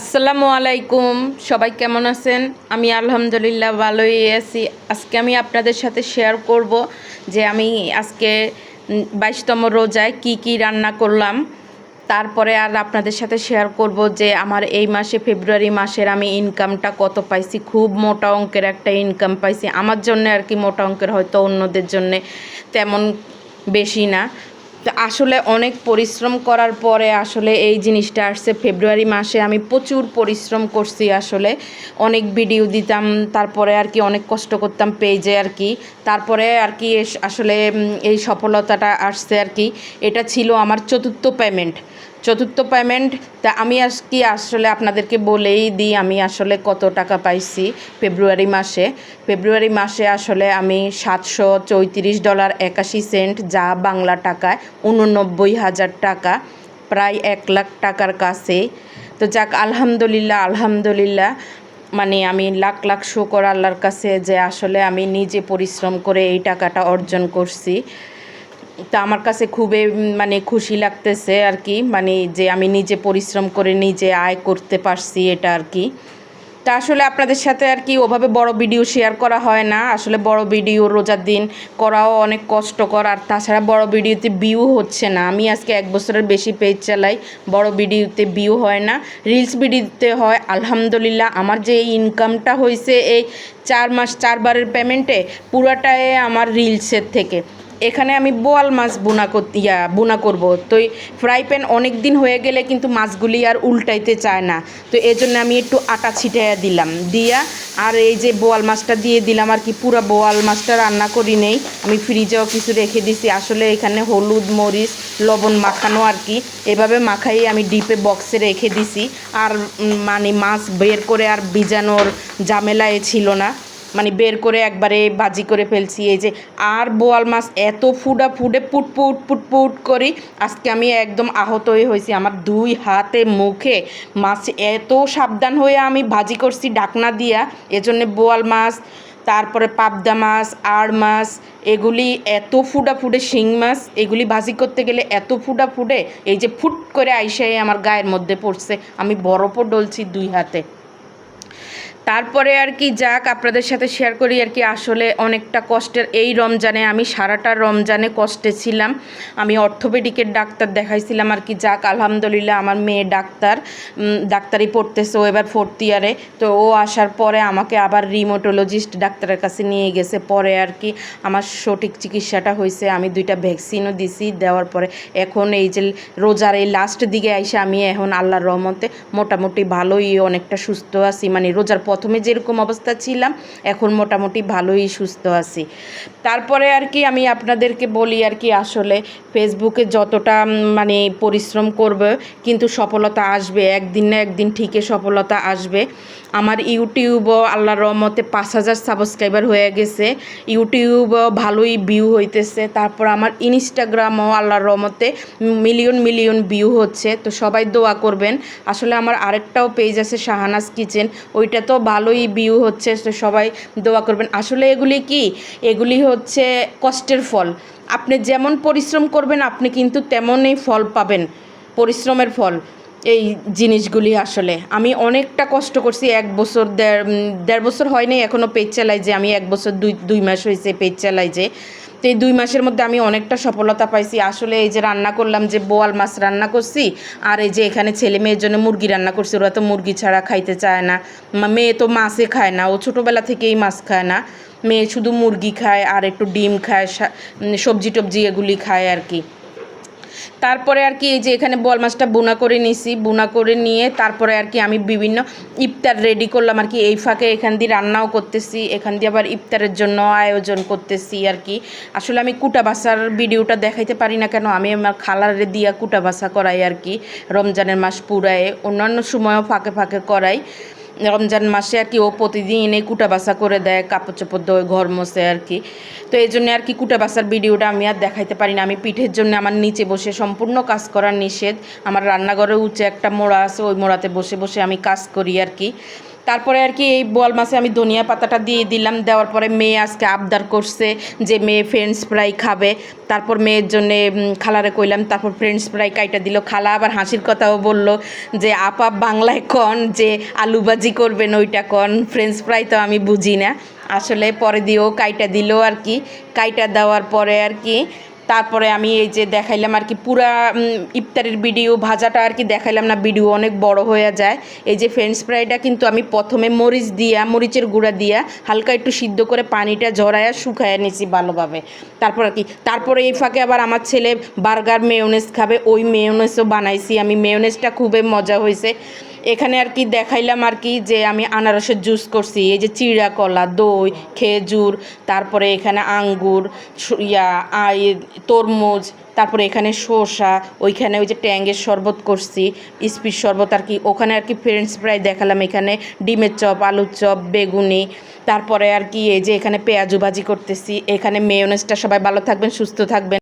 আসসালামু আলাইকুম, সবাই কেমন আছেন? আমি আলহামদুলিল্লাহ ভালোই আছি। আজকে আমি আপনাদের সাথে শেয়ার করব যে আমি আজকে বাইশতম রোজায় কি কি রান্না করলাম। তারপরে আর আপনাদের সাথে শেয়ার করব যে আমার এই মাসে ফেব্রুয়ারি মাসের আমি ইনকামটা কত পাইছি। খুব মোটা অঙ্কের একটা ইনকাম পাইছি। আমার জন্য আর কি মোটা অঙ্কের হয়তো অন্যদের জন্যে তেমন বেশি না। তো আসলে অনেক পরিশ্রম করার পরে আসলে এই জিনিসটা আসছে। ফেব্রুয়ারি মাসে আমি প্রচুর পরিশ্রম করছি আসলে। অনেক ভিডিও দিতাম, তারপরে আর কি অনেক কষ্ট করতাম পেজে আর কি। তারপরে আর কি আসলে এই সফলতাটা আসছে আর কি। এটা ছিল আমার চতুর্থ পেমেন্ট চতুর্থ পেমেন্ট তা আমি আজ কি আসলে আপনাদেরকে বলেই দিই, আমি আসলে কত টাকা পাইছি ফেব্রুয়ারি মাসে। ফেব্রুয়ারি মাসে আসলে আমি সাতশো চৌত্রিশ ডলার একাশি সেন্ট যা বাংলা টাকায় উননব্বই হাজার টাকা, প্রায় এক লাখ টাকার কাছে। তো যাক, আলহামদুলিল্লাহ আলহামদুলিল্লাহ মানে আমি লাখ লাখ শুকর আল্লাহর কাছে যে আসলে আমি নিজে পরিশ্রম করে এই টাকাটা অর্জন করছি। তা আমার কাছে খুবই মানে খুশি লাগতেছে আর কি। মানে যে আমি নিজে পরিশ্রম করে নিজে আয় করতে পারছি এটা আর কি। তা আসলে আপনাদের সাথে আর কি ওভাবে বড় ভিডিও শেয়ার করা হয় না। আসলে বড় ভিডিও রোজার দিন করাও অনেক কষ্টকর। আর তাছাড়া বড় ভিডিওতে ভিউ হচ্ছে না। আমি আজকে এক বছরের বেশি পেজ চালাই, বড় ভিডিওতে ভিউ হয় না। রিলস ভিডিওতে হয়, আলহামদুলিল্লাহ। আমার যে ইনকামটা হয়েছে এই চার মাস, চারবারের পেমেন্টে পুরাটাই আমার রিলসের থেকে। এখানে আমি বোয়াল মাছ বোনা ইয়া, বোনা করব। তো ফ্রাই প্যান অনেক দিন হয়ে গেলে কিন্তু মাছগুলি আর উল্টাইতে চায় না। তো এই জন্য আমি একটু আটা ছিটাইয়া দিলাম। দিয়া আর এই যে বোয়াল মাছটা দিয়ে দিলাম আর কি, পুরো বোয়াল মাছটা রান্না করি নেই। আমি ফ্রিজেও কিছু রেখে দিছি। আসলে এখানে হলুদ, মরিচ, লবণ মাখানো আর কি, এভাবে মাখাই আমি ডিপে বক্সে রেখে দিছি। আর মানে মাছ বের করে আর ভিজানোর ঝামেলায় ছিল না। মানে বের করে একবারে বাজি করে ফেলছি। এই যে আর বোয়াল মাছ এত ফুডা ফুডে পুট পুট পুট পুট করি, আজকে আমি একদম আহতই হয়েছি আমার দুই হাতে মুখে। মাছ এত সাবধান হয়ে আমি ভাজি করছি ডাকনা দিয়া, এজন্য বোয়াল মাছ, তারপরে পাবদা মাছ, আড় মাছ, এগুলি এত ফুডা ফুডে শিং মাছ, এগুলি ভাজি করতে গেলে এত ফুডা ফুডে, এই যে ফুট করে আইসাই আমার গায়ের মধ্যে পড়ছে। আমি বরফও ডলছি দুই হাতে। তারপরে আর কি যাক, আপনাদের সাথে শেয়ার করি আর কি আসলে অনেকটা কষ্টের এই রমজানে আমি সারাটা রমজানে কষ্টে ছিলাম। আমি অর্থোপেডিকের ডাক্তার দেখাইছিলাম আর কি, যাক, আলহামদুলিল্লাহ আমার মেয়ে ডাক্তার ডাক্তারি পড়তেছে, ও এবার ফোর্থ ইয়ারে তো ও আসার পরে আমাকে আবার রিমোটোলজিস্ট ডাক্তারের কাছে নিয়ে গেছে। পরে আর কি আমার সঠিক চিকিৎসাটা হয়েছে আমি দুইটা ভ্যাকসিনও দিছি, দেওয়ার পরে এখন এই যে রোজার এই লাস্ট দিকে আইসে আমি এখন আল্লাহর রহমতে মোটামুটি ভালোই, অনেকটা সুস্থ আছি। মানে রোজার প্রথমে যেরকম অবস্থা ছিলাম, এখন মোটামুটি ভালোই সুস্থ আছি। তারপরে আর কি আমি আপনাদেরকে বলি আর কি আসলে ফেসবুকে যতটা মানে পরিশ্রম করবে, কিন্তু সফলতা আসবে, একদিন না একদিন ঠিকই সফলতা আসবে। আমার ইউটিউবও আল্লাহর রহমতে পাঁচ হাজার সাবস্ক্রাইবার হয়ে গেছে। ইউটিউবও ভালোই ভিউ হইতেছে। তারপর আমার ইনস্টাগ্রামও আল্লাহর রহমতে মিলিয়ন মিলিয়ন ভিউ হচ্ছে। তো সবাই দোয়া করবেন। আসলে আমার আরেকটাও পেজ আছে শাহানাজ কিচেন। ওইটা তো ভালোই ভিউ হচ্ছে সবাই দোয়া করবেন। আসলে এগুলি কি? এগুলি হচ্ছে কষ্টের ফল। আপনি যেমন পরিশ্রম করবেন, আপনি কিন্তু তেমনই ফল পাবেন, পরিশ্রমের ফল এই জিনিসগুলি আসলে। আমি অনেকটা কষ্ট করছি, এক বছর দেড় দেড় বছর হয়নি এখনও পেজ চালাই যে, আমি এক বছর দুই দুই মাস হয়েছে পেজ চালাই যে। তো এই দুই মাসের মধ্যে আমি অনেকটা সফলতা পাইছি। আসলে এই যে রান্না করলাম, যে বোয়াল মাছ রান্না করছি, আর এই যে এখানে ছেলে মেয়ের জন্য মুরগি রান্না করছি, ওরা তো মুরগি ছাড়া খাইতে চায় না। মেয়ে তো মাছে খায় না, ও ছোটোবেলা থেকেই মাছ খায় না। মেয়ে শুধু মুরগি খায়, আর একটু ডিম খায় সবজি টবজি এগুলি খায় আর কি। তারপরে আর কি এই যে এখানে বল মাছটা বোনা করে নিছি, বোনা করে নিয়ে তারপরে আর কি আমি বিভিন্ন ইফতার রেডি করলাম আর কি। এই ফাঁকে এখান দিয়ে রান্নাও করতেছি, এখান দিয়ে আবার ইফতারের জন্য আয়োজন করতেছি আর কি। আসলে আমি কুটা বাসার ভিডিওটা দেখাইতে পারি না কেন, আমি আমার খালারে দিয়া কুটা বাসা করাই আর কি, রমজানের মাস পুরায়। অন্যান্য সময়ও ফাঁকে ফাঁকে করাই। রমজান মাসে আর কি ও প্রতিদিন এই কুটা বাসা করে দেয়, কাপড় চোপড় দেয় ঘর মোছে আর কি। তো এই জন্য আর কি কুটা বাসার ভিডিওটা আমি আর দেখাইতে পারি না। আমি পিঠের জন্য আমার নিচে বসে সম্পূর্ণ কাজ করার নিষেধ। আমার রান্নাঘরে উঁচে একটা মোড়া আছে, ওই মোড়াতে বসে বসে আমি কাজ করি আর কি। তারপরে আর কি এই বল মাছে আমি ধনিয়া পাতাটা দিয়ে দিলাম, দেওয়ার পরে মেয়ে আজকে আবদার করছে যে মেয়ে ফ্রেঞ্চ ফ্রাই খাবে। তারপর মেয়ের জন্যে খালারে কইলাম, তারপর ফ্রেঞ্চ ফ্রাই কাইটা দিল। খালা আবার হাসির কথাও বলল যে, আপা বাংলায় কন যে আলু ভাজি করবেন ওইটা কন? ফ্রেঞ্চ ফ্রাই তো আমি বুঝি না। আসলে পরে দিয়েও কাইটা দিল আর কি। কাইটা দেওয়ার পরে আর কি তারপরে আমি এই যে দেখাইলাম আর কি পুরা ইফতারের ভিডিও, ভাজাটা আর কি দেখাইলাম না, ভিডিও অনেক বড় হয়ে যায়। এই যে ফ্রেঞ্চ ফ্রাইটা কিন্তু আমি প্রথমে মরিচ দিয়া, মরিচের গুঁড়া দিয়া হালকা একটু সিদ্ধ করে পানিটা ঝরায়া শুকায় নিয়েছি ভালোভাবে। তারপর আর কি, তারপরে এই ফাঁকে আবার আমার ছেলে বার্গার মেয়োনেজ খাবে, ওই মেয়োনেজও বানাইছি। আমি মেয়োনেজটা খুবই মজা হয়েছে এখানে আর কি দেখাইলাম আর কি যে আমি আনারসের জুস করছি, এই যে চিড়া কলা, দই, খেজুর, তারপরে এখানে আঙ্গুর ইয়া, আই, তরমুজ, তারপরে এখানে শসা, ওইখানে ওই যে ট্যাঙ্গের শরবত করছি স্পিড শরবত আর কি, ওখানে আর কি ফ্রেন্ডস ফ্রাই দেখালাম এখানে, ডিমের চপ, আলুর চপ, বেগুনি, তারপরে আর কি এই যে এখানে পেঁয়াজু ভাজি করতেছি, এখানে মেয়োনেজটা সবাই ভালো থাকবেন, সুস্থ থাকবেন।